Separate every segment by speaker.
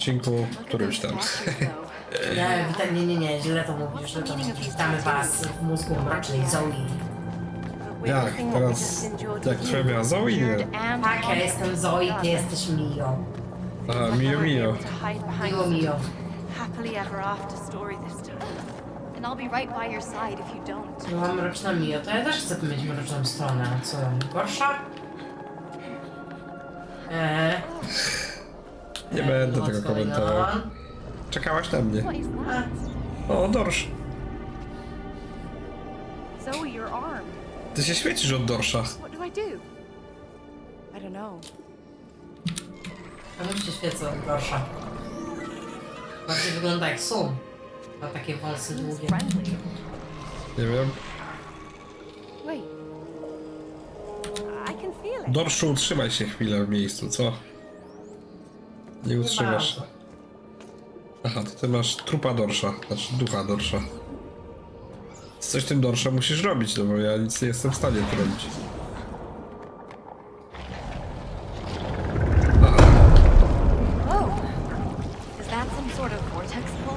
Speaker 1: odcinku którymś tam.
Speaker 2: Nie, witam, nie, nie, nie, źle to mówisz, źle to mówisz. Witamy was w mózgu mrocznej Zoe.
Speaker 1: Jak? Teraz jak twoja miała Zoe? Nie.
Speaker 2: Tak, ja jestem Zoe, ty jesteś Mio.
Speaker 1: Aha, Mio Mio.
Speaker 2: Miło Mio.
Speaker 3: Happily ever after story this time. And I'll be right by your side if you don't.
Speaker 2: Była mroczna Mio, to ja też chcę mieć mroczną stronę. A Co, gorsza? Eee,
Speaker 1: Nie będę tego komentował. Czekałaś na mnie.
Speaker 3: What is that?
Speaker 1: O, Dorsz.
Speaker 3: Zoe, your arm.
Speaker 1: Ty się świecisz od Dorsza.
Speaker 3: What do I do? I don't know.
Speaker 2: Ja się świecę od gorsza. Bardziej wygląda jak sum. Ma takie wąsy długie.
Speaker 3: friendly.
Speaker 1: Nie wiem.
Speaker 3: Wait. I can feel it.
Speaker 1: Dorszu, utrzymaj się chwilę w miejscu, co? Nie utrzymasz.
Speaker 2: bardzo.
Speaker 1: Aha, to ty masz trupa Dorsza, znaczy ducha Dorsza. Coś tym Dorsza musisz robić, no bo ja nic nie jestem w stanie tu robić.
Speaker 3: Whoa. Is that some sort of vortex pull?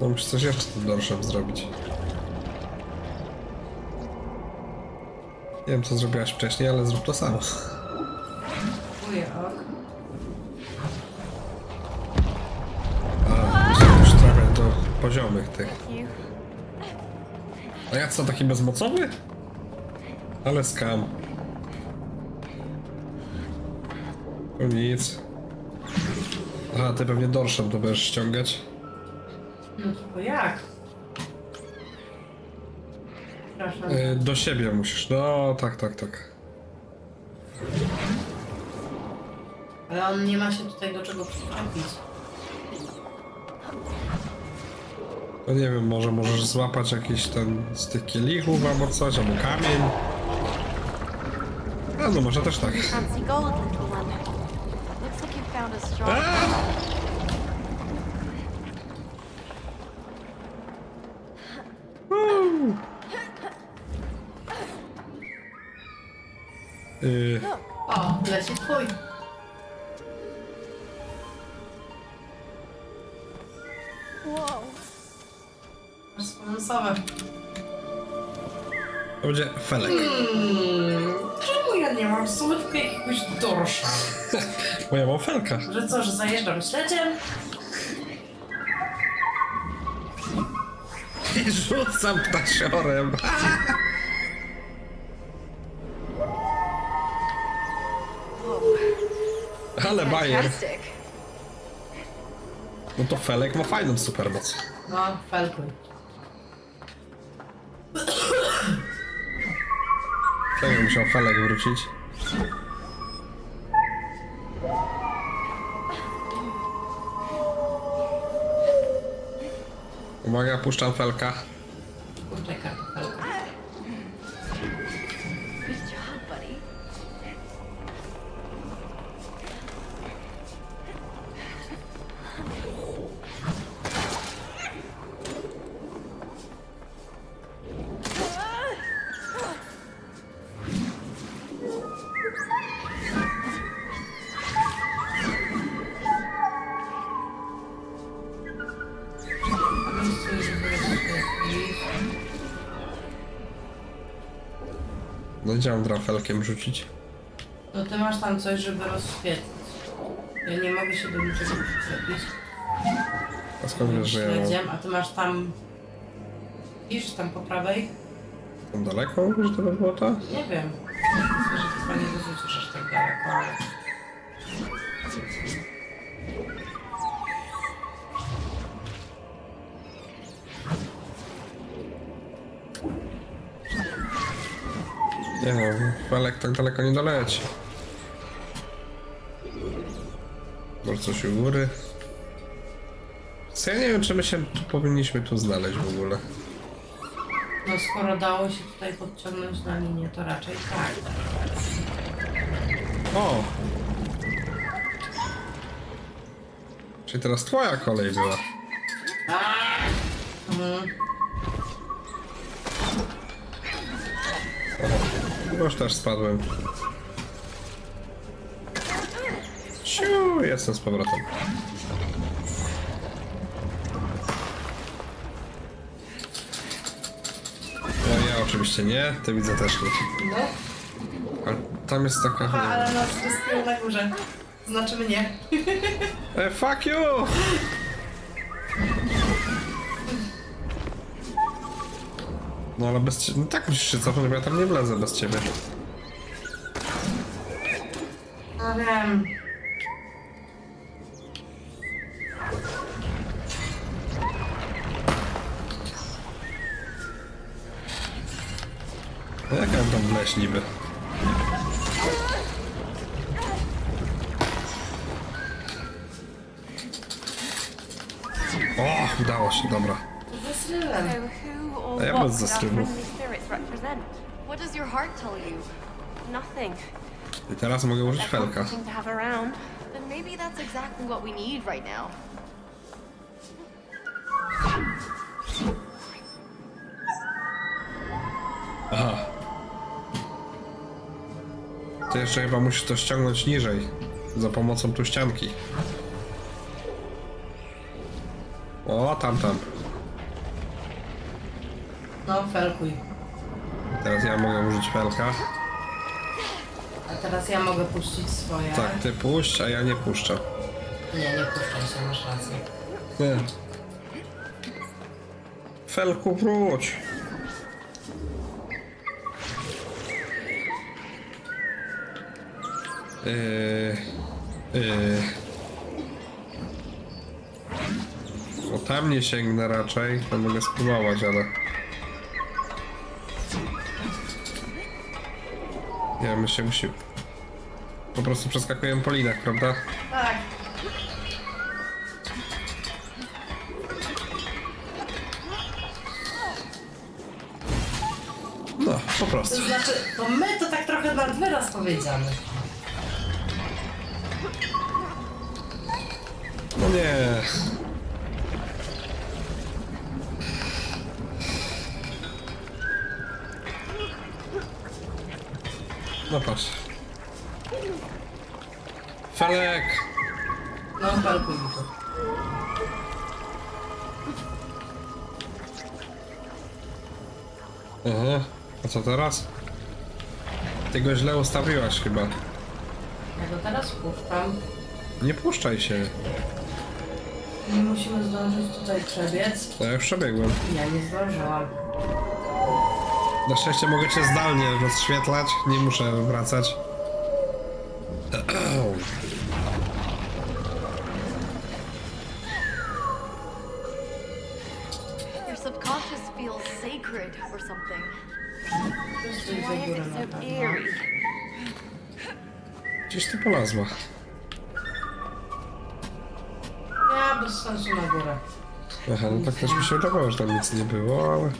Speaker 1: No musisz coś jeszcze tym Dorszem zrobić. Nie wiem co zrobiłaś wcześniej, ale zrób to samo. A ja co, taki bezmocowy? Ale skam. To nic. Aha, ty pewnie dorszem to będziesz ściągać.
Speaker 2: No to jak? Przepraszam.
Speaker 1: Y, do siebie musisz. No, tak, tak, tak.
Speaker 2: Ale on nie ma się tutaj do czego przyczepić.
Speaker 1: No nie wiem, może możesz złapać jakiś ten z tych kielichów albo coś, albo kamień. A no, może też tak.
Speaker 3: Fancy gold, little one. Looks like you found a strong.
Speaker 1: Y,
Speaker 3: Look.
Speaker 2: O, leci twój. Sponsowe.
Speaker 1: to będzie felek.
Speaker 2: Hmm, czemu ja nie mam słodko jakiegoś dorsza?
Speaker 1: Bo ja mam felka.
Speaker 2: Że co, że zajeżdżam śledziem?
Speaker 1: I rzucam ptasiorem. Ale bajer.
Speaker 3: Fantastic.
Speaker 1: No to felek ma fajną supermoc.
Speaker 2: No, felkuj.
Speaker 1: Czego musiał felek wrócić? Uwaga, puszczam felka. Gdzie mam drafelkiem rzucić?
Speaker 2: No ty masz tam coś, żeby rozświetlić. Ja nie mogę się do niczego przyczepić.
Speaker 1: A skąd wiesz, że ja mam
Speaker 2: Śledziem, a ty masz tam... Widzisz tam po prawej?
Speaker 1: tam daleko, że to by było to?
Speaker 2: Nie wiem. Myślę, że chyba nie dorzucisz aż tak daleko, ale...
Speaker 1: Nie no, felek tak daleko nie doleci. Może coś u góry? Co ja nie wiem, czy my się tu powinniśmy tu znaleźć w ogóle.
Speaker 2: No skoro dało się tutaj podciągnąć na linię, to raczej tak.
Speaker 1: O! Czyli teraz twoja kolej była.
Speaker 2: Mhm.
Speaker 1: Już też spadłem. Siu, jestem z powrotem. No ja oczywiście nie, ty widzę też nie.
Speaker 2: No.
Speaker 1: Ale tam jest taka...
Speaker 2: Aha, ale nas wyspią na górze. Znaczy mnie.
Speaker 1: E, fuck you! No ale bez ciebie... No tak musisz się cofnąć, bo ja tam nie wlezę bez ciebie.
Speaker 2: No wiem.
Speaker 1: No jak ja mam tam wleźć niby? O, udało się, dobra.
Speaker 3: Who or
Speaker 1: ja
Speaker 3: what spirits represent? What does your heart tell you?
Speaker 4: Nothing.
Speaker 1: I teraz mogę użyć
Speaker 4: They're
Speaker 1: felka.
Speaker 4: comforting to have around.
Speaker 3: Then maybe that's exactly what we need right now.
Speaker 1: Aha. Ty jeszcze chyba musisz to ściągnąć niżej. Za pomocą tu ścianki. O, tam, tam.
Speaker 2: No, felkuj.
Speaker 1: Teraz ja mogę użyć felka.
Speaker 2: A teraz ja mogę puścić swoje.
Speaker 1: Tak, ty puść, a ja nie puszczę.
Speaker 2: Nie, nie puszczaj się, masz rację.
Speaker 1: Nie. Felku, wróć. Yy, yy. O tam nie sięgnę raczej, to mogę spróbować, ale... Nie, my się musi... Po prostu przeskakujemy po linach, prawda?
Speaker 2: Tak.
Speaker 1: No, po prostu.
Speaker 2: To znaczy, to my to tak trochę nad wyraz powiedziane.
Speaker 1: No nie. No patrz. Felek!
Speaker 2: No, felkuj mi to.
Speaker 1: Aha. A co teraz? Ty go źle ustawiłaś chyba.
Speaker 2: Ja go teraz puszczam.
Speaker 1: Nie puszczaj się.
Speaker 2: Nie musimy zdążyć tutaj przebiec.
Speaker 1: Ja już przebiegłem.
Speaker 2: Ja nie zdążyłam.
Speaker 1: Na szczęście mogę cię zdalnie rozświetlać. Nie muszę wracać.
Speaker 3: Your subconscious feels sacred or something.
Speaker 2: Puszczaj
Speaker 3: Why
Speaker 2: za
Speaker 3: is
Speaker 2: górę
Speaker 3: it
Speaker 2: na
Speaker 3: so
Speaker 2: pewno.
Speaker 3: eerie?
Speaker 1: Gdzieś ty polazła.
Speaker 2: Ja bez sensu na górę.
Speaker 1: Aha, no tak też mi się wydawało, że tam nic nie było, ale...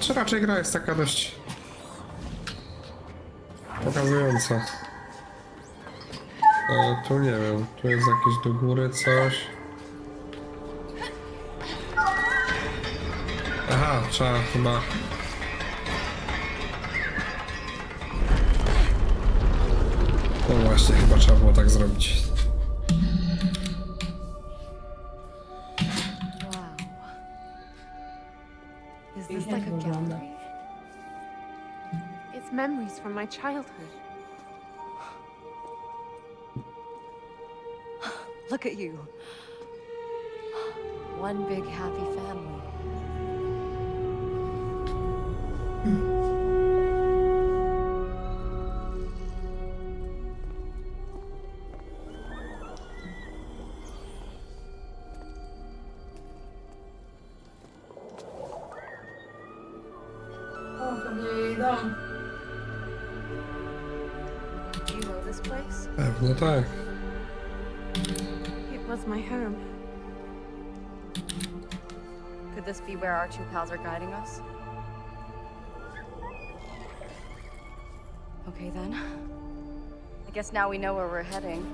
Speaker 1: Znaczy raczej gra jest taka dość... Pokazująca. E, tu nie wiem, tu jest jakieś do góry coś. Aha, trzeba chyba... No właśnie, chyba trzeba było tak zrobić.
Speaker 4: From my childhood.
Speaker 3: Look at you. One big happy family.
Speaker 2: O,
Speaker 3: two pals are guiding us? Okay then. I guess now we know where we're heading.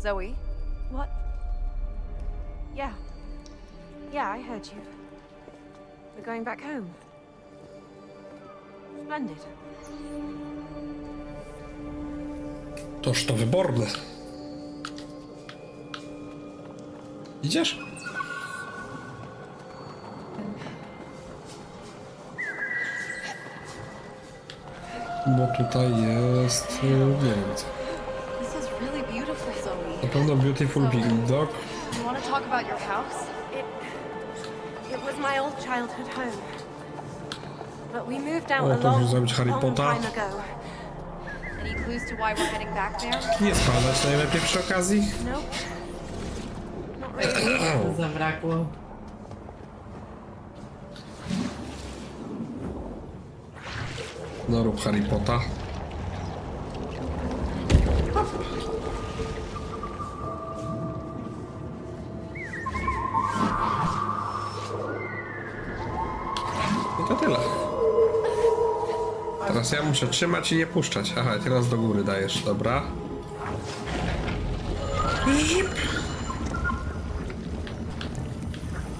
Speaker 3: Zoe?
Speaker 4: What? Yeah. Yeah, I heard you. We're going back home. Splendid.
Speaker 1: Toż to wyborne. Idziesz? Bo tutaj jest... e,
Speaker 3: beautiful, Zoe.
Speaker 1: Na pewno Beautiful Dog.
Speaker 4: Moved out
Speaker 1: O, to już zrobić Harry Potter. Nie spadać najlepiej przy okazji.
Speaker 2: Zabrakło.
Speaker 1: No rób Harry Potter. I to tyle. Teraz ja muszę trzymać i nie puszczać. Aha, teraz do góry dajesz, dobra.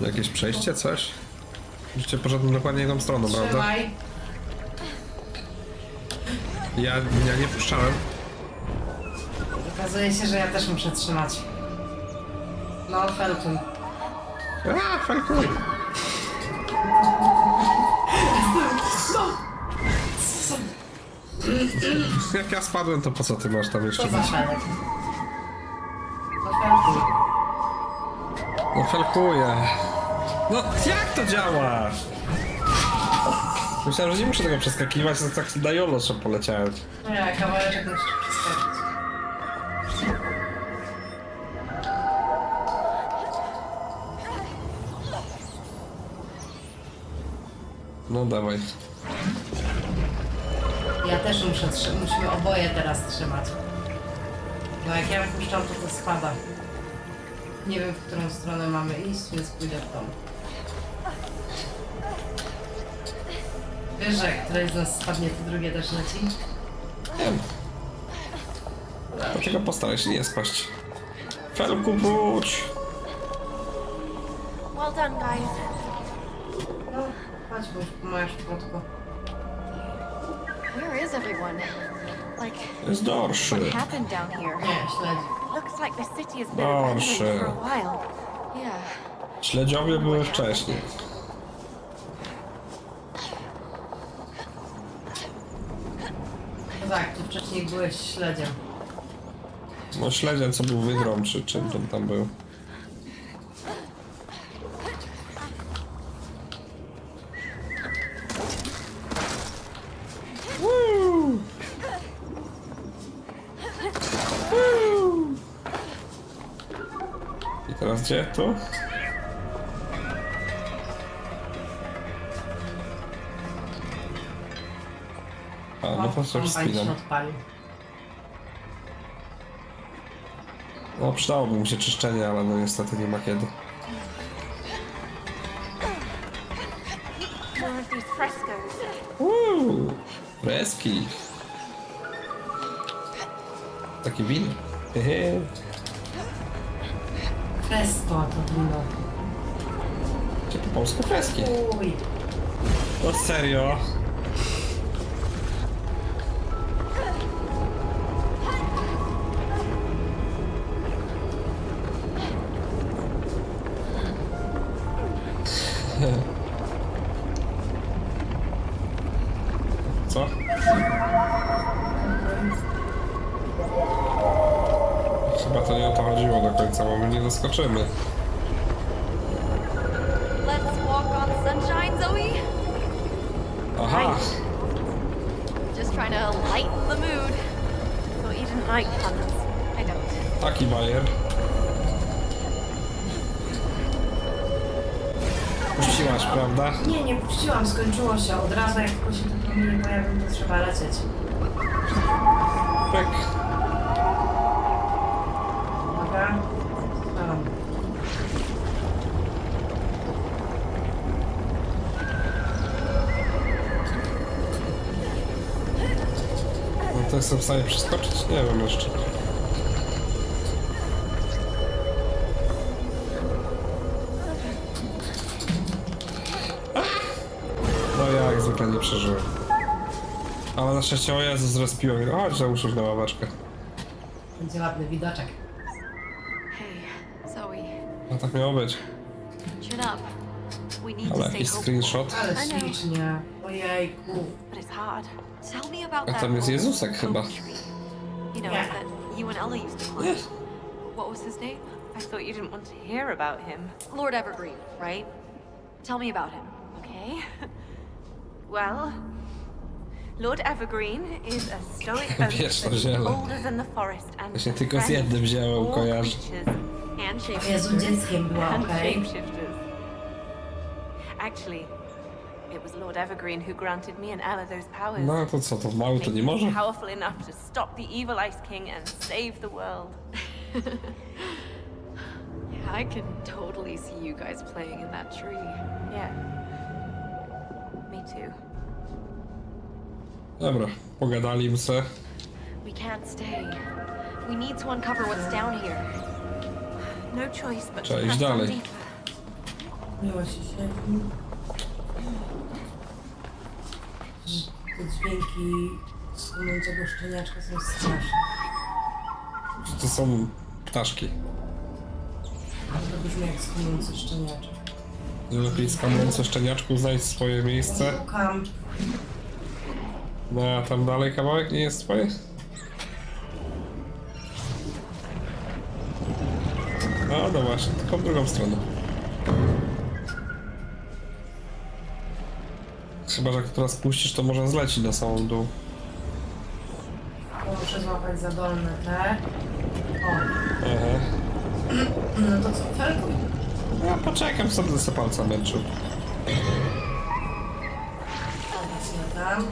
Speaker 1: Jakieś przejście, coś? Żeście poszedłem dokładnie jedną stroną, prawda?
Speaker 2: Trzymaj.
Speaker 1: Ja, ja nie puszczałem.
Speaker 2: Okazuje się, że ja też muszę trzymać. No, Felton.
Speaker 1: A, falkuj! Jak ja spadłem, to po co ty masz tam jeszcze
Speaker 2: za? Felek? No, Felton.
Speaker 1: No felkuję. No, jak to działa? Myślałem, że nie muszę tego przeskakiwać, to tak na jolo trzeba poleciałem.
Speaker 2: No ja, kawałeczek musisz przeskoczyć.
Speaker 1: No dawaj.
Speaker 2: Ja też muszę trzymać. Musimy oboje teraz trzymać. Bo jak ja puszczam, to to spada. Nie wiem, w którą stronę mamy iść, więc pójdę w tą. Wiesz, że jak któreś z nas spadnie, to drugie też leci?
Speaker 1: Wiem. Dlaczego postaraj się nie spaść? Felku, wróć!
Speaker 4: Well done, guys.
Speaker 2: No, chodź, bo już pomagasz krótko.
Speaker 3: Where is everyone? Like,
Speaker 1: Jest dorszy.
Speaker 3: what happened down here?
Speaker 2: Nie, śledzi.
Speaker 4: Looks like the city has been abandoned for a while.
Speaker 3: Yeah.
Speaker 1: Śledziowie były wcześniej.
Speaker 2: Tak, tu wcześniej byłeś śledziem.
Speaker 1: No śledziem co był wydrą, czy czym tam, tam był. Woo! Woo! I teraz gdzie? Tu? To się
Speaker 2: Kombajn się
Speaker 1: wspinam.
Speaker 2: odpalił.
Speaker 1: No przydałoby mi się czyszczenie, ale no niestety nie ma kiedy.
Speaker 4: More of these frescoes.
Speaker 1: Uuu, freski. Takie wino. Hehe.
Speaker 2: Fresco to wino.
Speaker 1: Czy po polsku freski?
Speaker 2: Uj.
Speaker 1: No serio? My nie doskoczymy.
Speaker 3: Let's walk on sunshine, Zoe.
Speaker 1: Aha!
Speaker 3: Just trying to lighten the mood.
Speaker 4: Thought you didn't like puns.
Speaker 3: I don't.
Speaker 1: Taki bajer. Puściłaś, prawda?
Speaker 2: Nie, nie puściłam, skończyło się. Od razu jak tylko się tylko nie pojawił, to trzeba lecieć.
Speaker 1: Pyk. Jestem w stanie przeskoczyć? Nie wiem jeszcze. No ja jak zwykle nie przeżyłem. Ale na szczęście, o Jezu, zrespiło mnie. Chodź, że usiąść na ławeczkę.
Speaker 2: Będzie ładny widoczek.
Speaker 3: Hey, Zoe,
Speaker 1: No tak miało być.
Speaker 3: chin up. We need
Speaker 1: Ale
Speaker 3: to stay
Speaker 1: jakiś
Speaker 3: hopeful.
Speaker 1: screenshot.
Speaker 2: Ale ślicznie. Ojejku.
Speaker 3: But it's hard. Tell
Speaker 1: A
Speaker 3: that
Speaker 1: tam jest Jezusek chyba.
Speaker 3: You know,
Speaker 2: Yeah.
Speaker 3: that you and Ella used to climb.
Speaker 1: Nie.
Speaker 3: What was his name?
Speaker 5: I thought you didn't want to hear about him.
Speaker 3: Lord Evergreen, right? Tell me about him, okay?
Speaker 5: Well, Lord Evergreen is a stoic
Speaker 1: Wiesz,
Speaker 5: oak
Speaker 1: to
Speaker 5: that's
Speaker 1: ziele.
Speaker 5: older than the forest and
Speaker 1: Właśnie
Speaker 5: a
Speaker 1: tylko z jednym wziąłem,
Speaker 5: of all
Speaker 1: kojarzę.
Speaker 5: creatures and
Speaker 2: O Jezu,
Speaker 5: shapeshifters.
Speaker 2: dzieckiem była,
Speaker 5: And
Speaker 2: okej.
Speaker 5: shapeshifters. Actually, it was Lord Evergreen who granted me and Ella those powers.
Speaker 1: No to co, to mały to
Speaker 5: making
Speaker 1: nie
Speaker 5: us
Speaker 1: może?
Speaker 5: powerful enough to stop the evil Ice King and save the world.
Speaker 3: Yeah, I can totally see you guys playing in that tree.
Speaker 5: Yeah. Me too.
Speaker 1: Dobra, pogadali se.
Speaker 3: We can't stay. We need to uncover what's down here.
Speaker 5: No choice but
Speaker 1: Trzeba
Speaker 5: to
Speaker 1: iść
Speaker 5: press on
Speaker 1: dalej.
Speaker 5: deeper.
Speaker 2: Miło się świetli. Te dźwięki skumającego szczeniaczka są straszne.
Speaker 1: To są ptaszki.
Speaker 2: To brzmi jak skumający szczeniaczek.
Speaker 1: Że lepiej skamujące szczeniaczku znaleźć swoje miejsce.
Speaker 2: Szukam.
Speaker 1: No a tam dalej kawałek nie jest twoje? No, no właśnie, tylko w drugą stronę. Chyba, że jak teraz puścisz, to może zleci na samą dół.
Speaker 2: Muszę złapać za dolne te. O,
Speaker 1: Aha.
Speaker 2: no to co, felkuj.
Speaker 1: Ja poczekam, sobie palca męczył.
Speaker 2: Właśnie tam.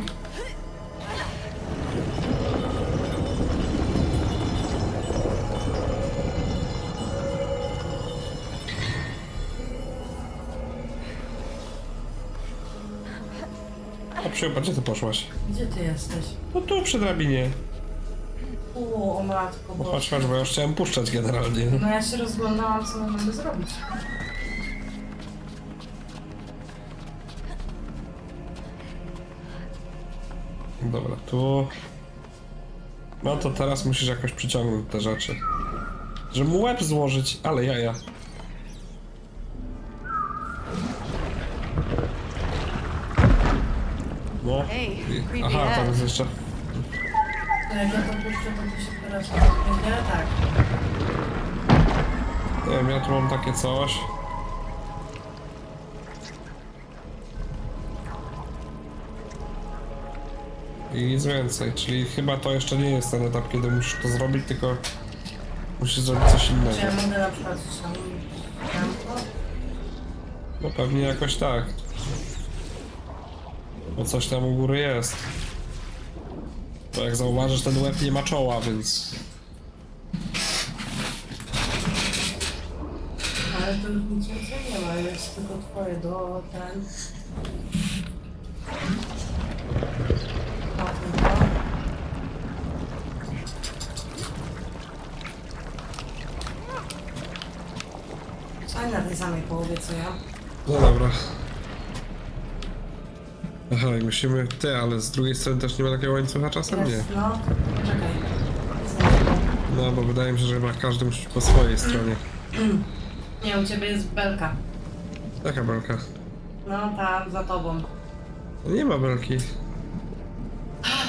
Speaker 1: A przyjął, gdzie ty poszłaś?
Speaker 2: Gdzie ty jesteś?
Speaker 1: No tu przy drabinie.
Speaker 2: U, o matko, bo...
Speaker 1: chodź, chodź, bo ja już chciałem puszczać generalnie.
Speaker 2: No ja się rozglądałam, co możemy zrobić.
Speaker 1: Dobra, tu... No to teraz musisz jakoś przyciągnąć te rzeczy. Żeby mu łeb złożyć, ale jaja. No.
Speaker 3: Creepy
Speaker 1: Aha, tam jest jeszcze...
Speaker 2: To jak ja to puszczę, to ty się teraz będzie? Tak.
Speaker 1: Nie wiem, ja tu mam takie coś. I nic więcej, czyli chyba to jeszcze nie jest ten etap, kiedy musisz to zrobić, tylko musisz zrobić coś
Speaker 2: Czy ja
Speaker 1: innego.
Speaker 2: mogę na przykład ściągnąć tamto?
Speaker 1: No pewnie jakoś tak. Bo coś tam u góry jest. Bo jak zauważysz, ten łeb nie ma czoła, więc...
Speaker 2: Ale to już nic więcej nie ma, jest tylko twoje do ten... Stań na tej samej połowie co ja.
Speaker 1: No dobra. Aha, i musimy... Ty, ale z drugiej strony też nie ma takiego łańcucha czasem? Nie.
Speaker 2: No. Czekaj. Znajdę.
Speaker 1: No, bo wydaje mi się, że chyba każdy musi być po swojej stronie.
Speaker 2: Nie, u ciebie jest belka.
Speaker 1: Jaka belka?
Speaker 2: No, tam, za tobą.
Speaker 1: No Nie ma belki.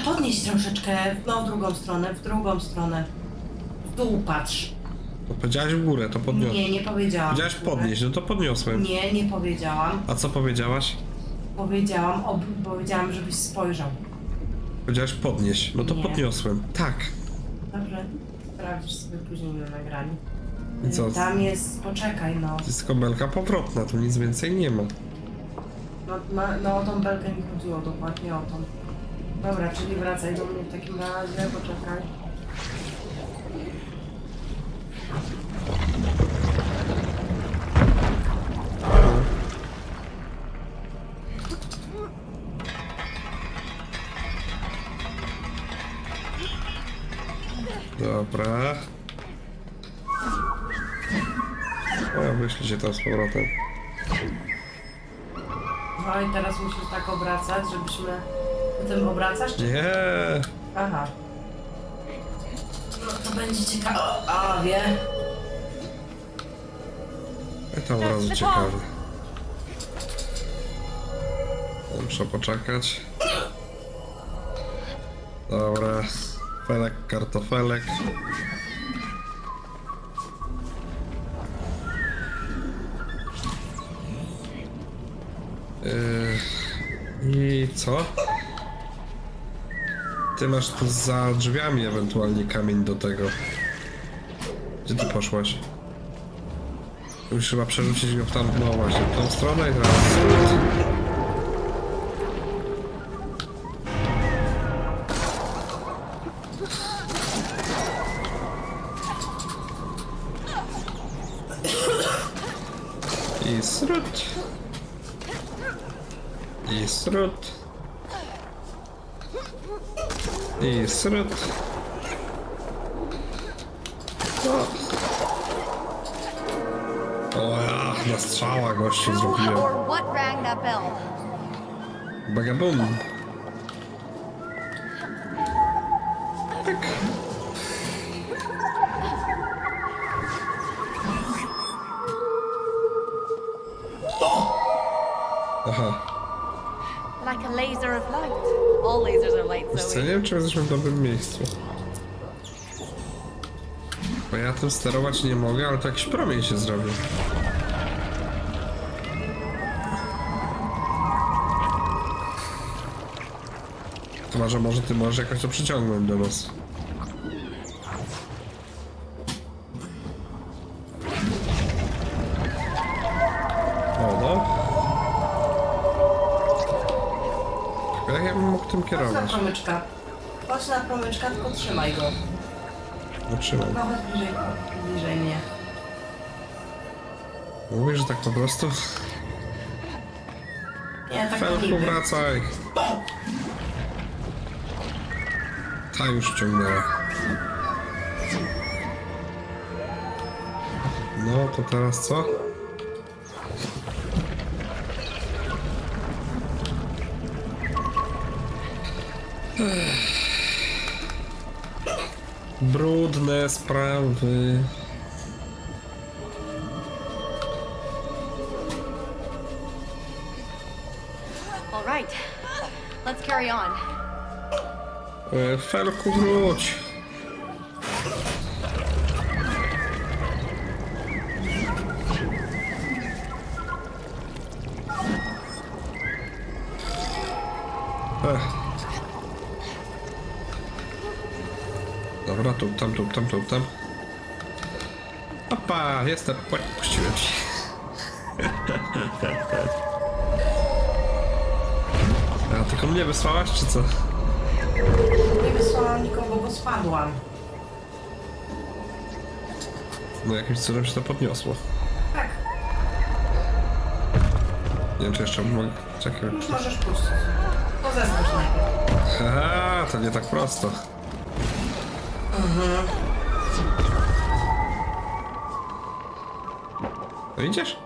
Speaker 2: Podnieś troszeczkę, no w drugą stronę, w drugą stronę. W dół patrz.
Speaker 1: No powiedziałaś w górę, to podniosłem.
Speaker 2: Nie, nie powiedziałam.
Speaker 1: Powiedziałaś podnieść, no to podniosłem.
Speaker 2: Nie, nie powiedziałam.
Speaker 1: A co powiedziałaś?
Speaker 2: Powiedziałam, ob... powiedziałam, żebyś spojrzał.
Speaker 1: Powiedziałaś podnieść, no to
Speaker 2: Nie.
Speaker 1: podniosłem. Tak.
Speaker 2: Dobrze, sprawdzisz sobie później na nagraniu.
Speaker 1: I co?
Speaker 2: Tam jest, poczekaj no.
Speaker 1: To jest tylko belka powrotna, tu nic więcej nie ma.
Speaker 2: No, no, no o tą belkę mi chodziło, dokładnie o tą. Dobra, czyli wracaj do mnie w takim razie, poczekaj.
Speaker 1: Powrotem.
Speaker 2: No i teraz musisz tak obracać, żebyśmy Potem obracasz? Czy...
Speaker 1: Nie.
Speaker 2: Aha. No to będzie ciekawe. A, wie.
Speaker 1: I to od razu ciekawe. Muszę poczekać. Dobra. Felek, kartofelek. I co? Ty masz tu za drzwiami ewentualnie kamień do tego. Gdzie ty poszłaś? Już chyba przerzucić go w tam, no właśnie, w tą stronę i teraz... I. I srut. I srut. O ja, na strzała gościu zrobiłem. Bagabum. Czy jesteśmy w dobrym miejscu. Bo ja tym sterować nie mogę, ale to jakiś promień się zrobił. Chyba, że może ty możesz jakoś to przyciągnąć do nas. O, no. Jak ja bym mógł tym kierować?
Speaker 2: Chodź na promyczka, tylko trzymaj go.
Speaker 1: No trzymam.
Speaker 2: No chodź bliżej, bliżej mnie.
Speaker 1: Mówisz, że tak po prostu?
Speaker 2: Nie, tak
Speaker 1: Felku,
Speaker 2: niby.
Speaker 1: wracaj! Ta już wciągnęła. No, to teraz co? Brudne sprawy.
Speaker 3: All right. Let's carry on.
Speaker 1: Felku, wróć! Dobra, tu, tam, tu, tam, tu, tam. Opa, jestem, Oj, puściłem ci. A, tylko mnie wysłałaś, czy co?
Speaker 2: Nie wysłałam nikogo, bo spadłam.
Speaker 1: No jakimś cudem się to podniosło.
Speaker 2: Tak,
Speaker 1: Nie wiem, czy jeszcze mogę... Czekaj.
Speaker 2: już możesz puścić. Pozeznacz najpierw.
Speaker 1: Haha, to nie tak prosto. No idziesz?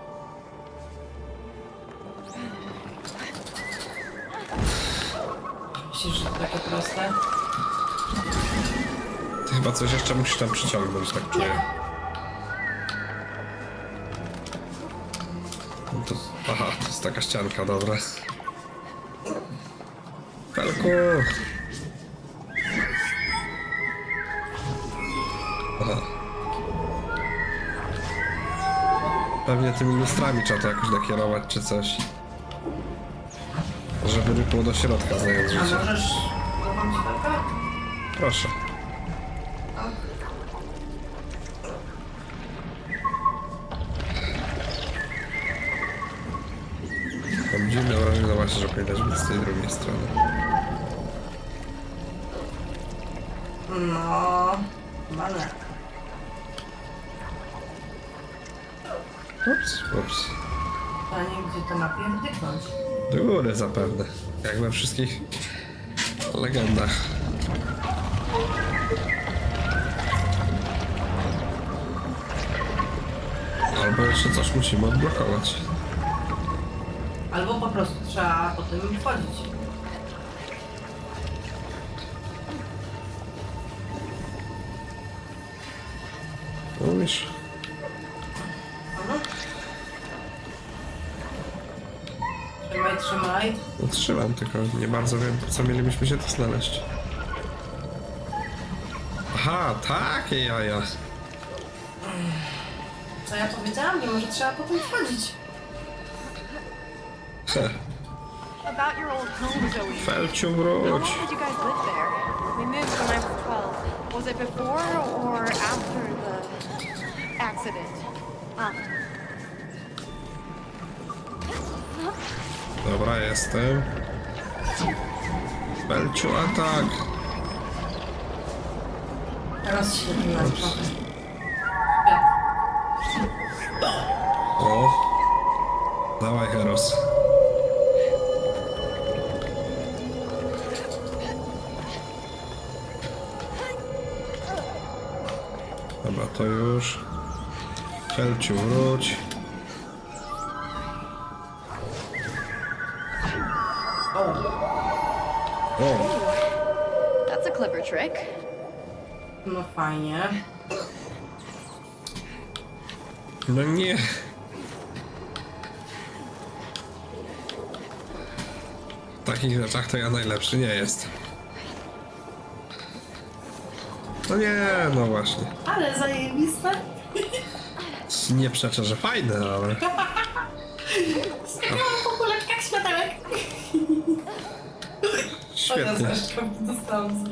Speaker 2: Myślisz, że to takie proste?
Speaker 1: Ty chyba coś jeszcze musisz tam przyciągnąć, tak czuję. No to, aha, to jest taka ścianka, dobra. Felku! Pewnie tymi lustrami trzeba to jakoś nakierować, czy coś. Żeby rypło do środka, znając
Speaker 2: A
Speaker 1: życie.
Speaker 2: możesz... Kocham światła?
Speaker 1: Proszę. Mam dziwne wrażenie, zobaczcie, że powinnaś być z tej drugiej strony.
Speaker 2: No... Chyba
Speaker 1: Ups, ups.
Speaker 2: Panie, gdzie to ma pierdyknąć?
Speaker 1: Do góry zapewne. Jak we wszystkich legendach. Albo jeszcze coś musimy odblokować.
Speaker 2: Albo po prostu trzeba po tym wchodzić.
Speaker 1: No Umiesz? Trzymam, tylko nie bardzo wiem, po co mielibyśmy się tu znaleźć. Aha, takie jaja.
Speaker 2: Co ja powiedziałam? Nie może trzeba potem wchodzić.
Speaker 1: Heh,
Speaker 4: About your old home, Zoe.
Speaker 1: Felciu,
Speaker 4: How
Speaker 1: wróć.
Speaker 4: long did you guys live there? We moved when I was 12. Was it before or after the accident? After.
Speaker 1: Dobra, jestem. Felciu, atak.
Speaker 2: Rozświetli nas trochę.
Speaker 1: O. Dawaj, Heros. Dobra, to już. Felciu, wróć.
Speaker 3: That's a clever trick.
Speaker 2: No fajnie.
Speaker 1: no nie. W takich rzeczach to ja najlepszy nie jest. No nie, no właśnie.
Speaker 2: Ale zajebiste.
Speaker 1: Nie przeczę, że fajne, ale... Świetnie.
Speaker 2: Zresztą dostałam.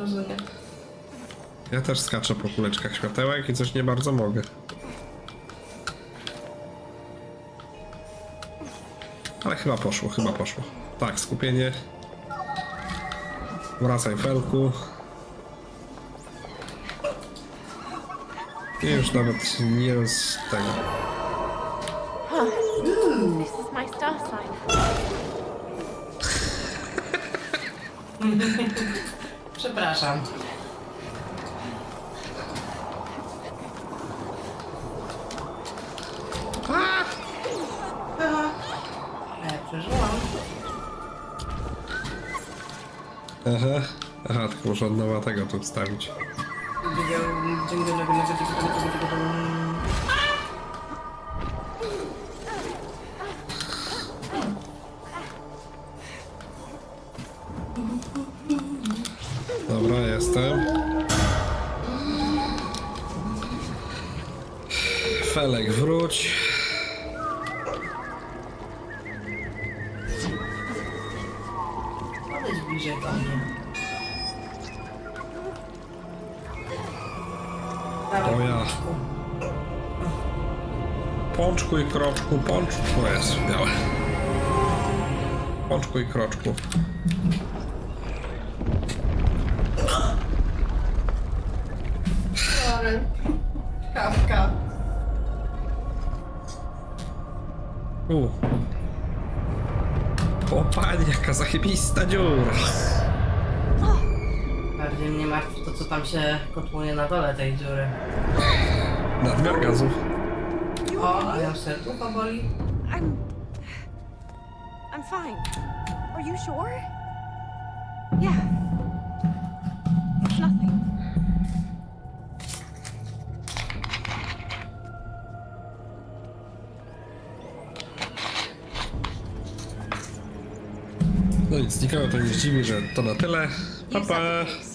Speaker 1: Ja też skaczę po kuleczkach światełek i coś nie bardzo mogę. Ale chyba poszło, chyba poszło. Tak, skupienie. Wracaj felku. I już nawet nie z tego.
Speaker 5: This is my star sign.
Speaker 2: Przepraszam. Aha. A ja przeżyłam.
Speaker 1: Aha, aha, tylko muszę od nowa tego tu wstawić. Kroczku, pączku. Jest, białe. Pączku i kroczku.
Speaker 2: Sorry. Kawka.
Speaker 1: U. O panie, jaka zachybista dziura.
Speaker 2: Bardziej mnie martwi to, co tam się kotłuje na dole tej dziury.
Speaker 1: Nadmiar gazów.
Speaker 2: O, a ja serducho boli.
Speaker 4: I'm. I'm fine. Are you sure? Yeah. It's nothing.
Speaker 1: No nic, nikogo to nie zdziwi, że to na tyle. Pa, pa.
Speaker 2: Pa!